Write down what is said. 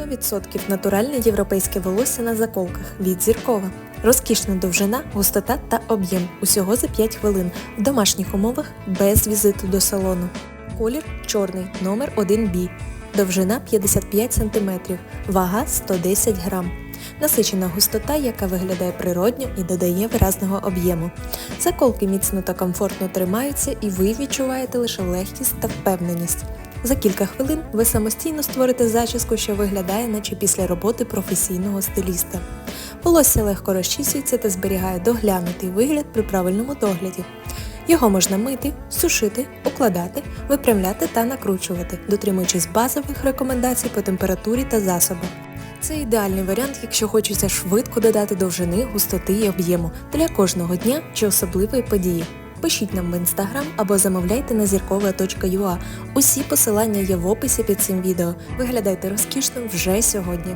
100% натуральне європейське волосся на заколках від зіркова. Розкішна довжина, густота та об'єм. Усього за 5 хвилин в домашніх умовах без візиту до салону. Колір чорний, номер 1B. Довжина 55 см, вага 110 грам. Насичена густота, яка виглядає природньо і додає виразного об'єму. Заколки міцно та комфортно тримаються, і ви відчуваєте лише легкість та впевненість. За кілька хвилин ви самостійно створите зачіску, що виглядає, наче після роботи професійного стиліста. Волосся легко розчісується та зберігає доглянутий вигляд при правильному догляді. Його можна мити, сушити, укладати, випрямляти та накручувати, дотримуючись базових рекомендацій по температурі та засобах. Це ідеальний варіант, якщо хочеться швидко додати довжини, густоти і об'єму для кожного дня чи особливої події. Пишіть нам в інстаграм або замовляйте на зіркова.ua. Усі посилання є в описі під цим відео. Виглядайте розкішно вже сьогодні.